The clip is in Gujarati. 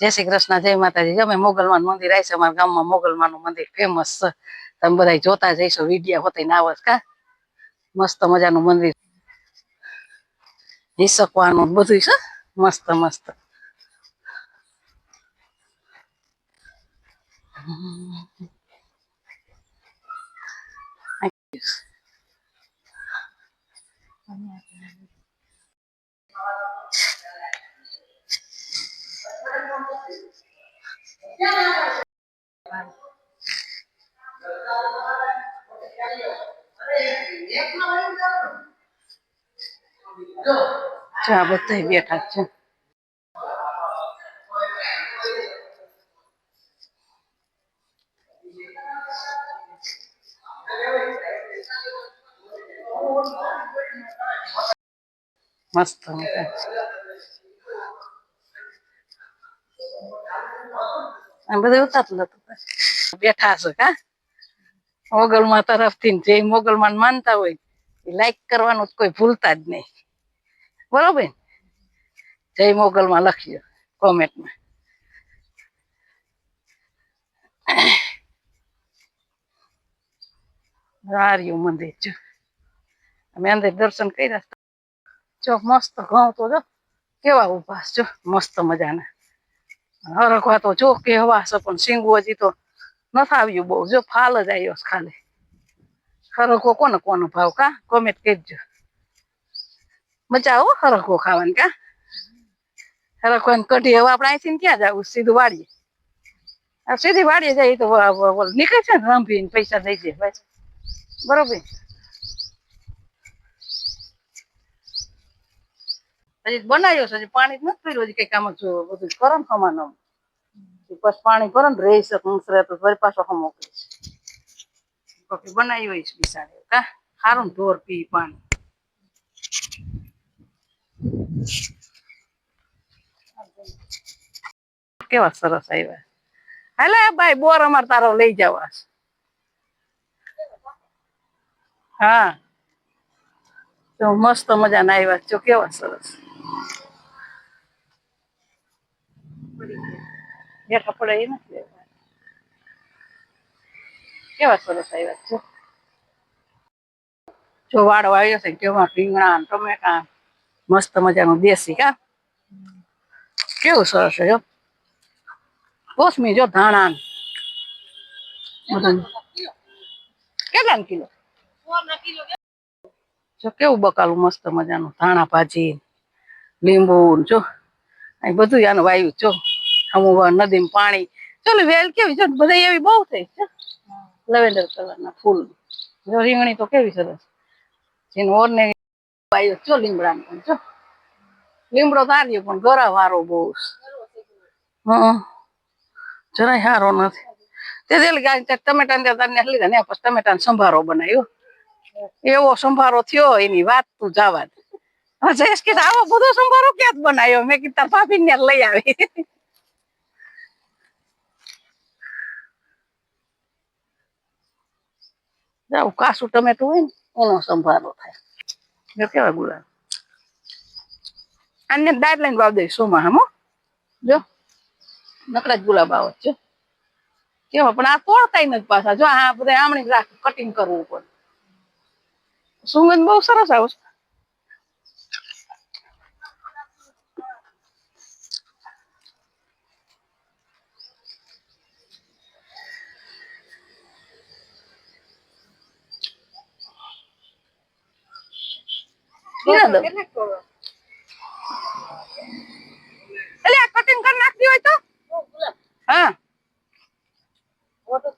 જય શ્રી કૃષ્ણ, જય માતાજી. અમે મોગલમાન મંદિર આવી અમારા ગામમાં મોગલમાનું મંદિર ફેમસ છે. તમે બધા જોતા જઈશો વીડિયો હોતી ના આવત કા? મસ્ત મજાનું મંદિર. હિસકવાનું બધું છે, મસ્ત મસ્ત. આ બધા બેઠા છે. મસ્ત બધું ઉતારતું હતું. બેઠા છે કા મોગલમાં તરફથી જે મોગલમાં માનતા હોય, એ લાઈક કરવાનું કોઈ ભૂલતા જ નહીં. બરોબર? જય મોગલમાં લખજો કોમેન્ટમાં રાર્યું મંદિર જો. અમે અંદર દર્શન કર્યા જો મસ્ત ઘઉં તો જો, કેવા ઉપવાસ જો, મસ્ત મજાના. હરખવા તો જો કેવા છે પણ સિંગુ હજી તો નથી આવ્યું બહુ. જો ફાલ જ આવ્યો ખાલી. હરખો કોને કોનો ભાવ કા? કોમેન્ટ કરજો. મજા આવો હરખો ખાવાની કા? હરખો કઢી. હવે આપણે અહીંથી ક્યાં જવું? સીધું વાડીએ. આ સીધી વાડીએ જાય તો નીકળે છે ને રંભી ને પૈસા દઈ દે ભાઈ. બરોબર? હજી બનાવ્યો છે, હજી પાણી નથી પીર્યું હજી કઈ કામ બધું કરો ને ખમાનું પછી પાણી ભરો ને રહી શકે ઊંસરે તો ફરી પાછો હમો કરીશ કોફી બનાવી હોય બિસાડે કા સારું ઢોર પી, પાણી. કેવા સરસ આવ્યા હાલે ભાઈ બોર અમાર તારો લઈ જવા હા. તો મસ્ત મજાના આવ્યા છો, કેવા સરસ. બેઠા પડે એ નથી. કેવા સરસ આવ્યા છે જો વાળો આવ્યો છે તેમાં રીંગણા ટમેટા મસ્ત મજાનું દેશી કા કેવું સરસ છે જો કોસમી જો ધાણા. કેટલા કિલો જો કેવું બકાલું મસ્ત મજાનું ધાણા ભાજી લીંબુ જો બધું આનું વાયુ જો અમુક નદીમાં પાણી. ચાલો, વેલ કેવી છે? બધા એવી બહુ થઈ છે. લેવેન્ડર કલરના ફૂલ. જો રીંગણી તો કેવી સરસ. જેનું ઓરને વાયુ જો લીમડાનું પણ, જો. લીમડો તાર્યો પણ ગરા વારો બહુ છે. જરાય સારો નથી. તે ગાય તે ટમેટા ને તારને લીધા ને, પછી ટમેટાનો સંભારો બનાવ્યો. એવો સંભારો થયો, એની વાત તું જવા દે. જયેશ કે, આવો બધો સંભારો ક્યાં બનાવ્યો? મેં કીધું ભાભી ને લઈ આવી. જાવ કાસું ટમેટું હોય ને એનો સંભારો થાય. જો કેવા ગુલાબ આને દાળ લઈને વાવ દઈશ સોમાં હમો. જો નકરા જ ગુલાબ આવે છે કેવા પણ આ તોડતાય નથી પાછા. જો આ બધા આમણી રાખ કટિંગ કરવું પડે. સુગંધ બહુ સરસ પીવા દઉં એટલે કટિંગ કરી નાખતી હોય તો? હા.